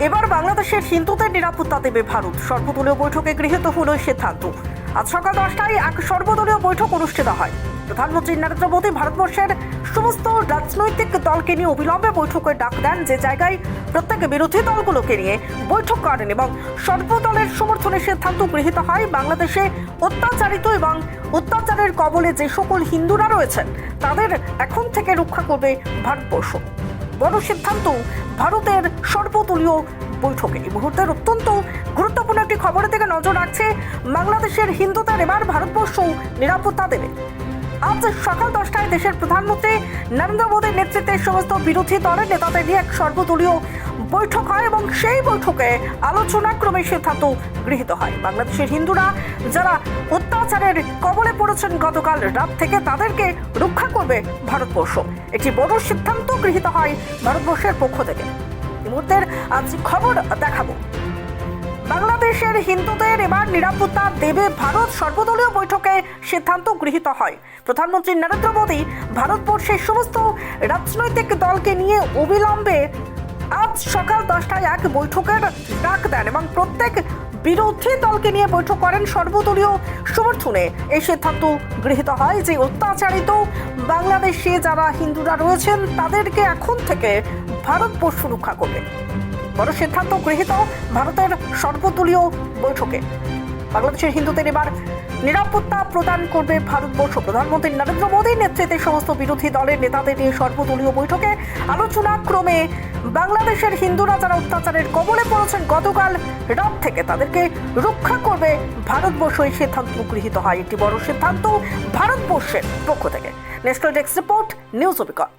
এবার বাংলাদেশের হিন্দুদের নিরাপত্তা দেবে ভারত। সর্বদলীয় বৈঠকে গৃহীত হল সিদ্ধান্ত। আজ সকাল দশটায় এক সর্বদলীয় বৈঠক অনুষ্ঠিত হয়। প্রধানমন্ত্রী নরেন্দ্র মোদী ভারতবর্ষের সমস্ত রাজনৈতিক দলকে নিয়ে অবিলম্বে বৈঠকের ডাক দেন যে জায়গায় প্রত্যেক বিরোধী দলগুলোকে নিয়ে বৈঠক করেন এবং সর্বদলের সমর্থনে সিদ্ধান্ত গৃহীত হয় বাংলাদেশে অত্যাচারিত এবং অত্যাচারের কবলে যে সকল হিন্দুরা রয়েছেন, তাদের এখন থেকে রক্ষা করবে ভারতবর্ষ। বড় সিদ্ধান্ত ভারতের সর্বদলীয় বৈঠকে এই মুহূর্তের অত্যন্ত গুরুত্বপূর্ণ একটি খবরের দিকে নজর রাখছে বাংলাদেশের হিন্দুদের এবার ভারতবর্ষ নিরাপত্তা দেবে। আজ সকাল দশটায় দেশের প্রধানমন্ত্রী নরেন্দ্র মোদীর নেতৃত্বে সমস্ত বিরোধী দলের নেতাদের নিয়ে এক সর্বদলীয় বৈঠক হয় এবং সেই বৈঠকে আলোচনাক্রমে সিদ্ধান্ত গৃহীত হয়। বাংলাদেশের হিন্দুরা যারা অত্যাচারের কবলে পড়েছেন গতকাল রাত থেকে তাদেরকে রক্ষা করবে ভারতবর্ষ। একটি বড় সিদ্ধান্ত গৃহীত হয় ভারতবর্ষের পক্ষ থেকে। মুহূর্তের খবর দেখাবো। বাংলাদেশের হিন্দুদের এবার নিরাপত্তা দেবে ভারত। সর্বদলীয় বৈঠকে সিদ্ধান্ত গৃহীত হয়। প্রধানমন্ত্রী নরেন্দ্র মোদী ভারতবর্ষের সমস্ত রাজনৈতিক দলকে নিয়ে অবিলম্বে আজ সকাল দশটায় এক বৈঠকের ডাক দেন এবং প্রত্যেক বিরোধী দলকে নিয়ে বৈঠক করেন সর্বদলীয় সমর্থনে। এই সিদ্ধান্ত গৃহীত হয় যে অত্যাচারিত বাংলাদেশে যারা হিন্দুরা রয়েছেন, তাদেরকে এখন থেকে ভারতবর্ষ রক্ষা করবে। বড় সিদ্ধান্ত গৃহীত ভারতের সর্বদলীয় বৈঠকে। বাংলাদেশের হিন্দুদের এবার নিরাপত্তা প্রদান করবে ভারতবর্ষ। প্রধানমন্ত্রী নরেন্দ্র মোদীর নেতৃত্বে সমস্ত বিরোধী দলের নেতাদের নিয়ে সর্বদলীয় বৈঠকে আলোচনা ক্রমে বাংলাদেশের হিন্দুরা যারা অত্যাচারের কবলে পড়েছেন, গতকাল রাত থেকে তাদেরকে রক্ষা করবে ভারতবর্ষ এই সিদ্ধান্ত গৃহীত হয়। একটি বড় সিদ্ধান্ত ভারতবর্ষের পক্ষ থেকে। National desk report news অবিকর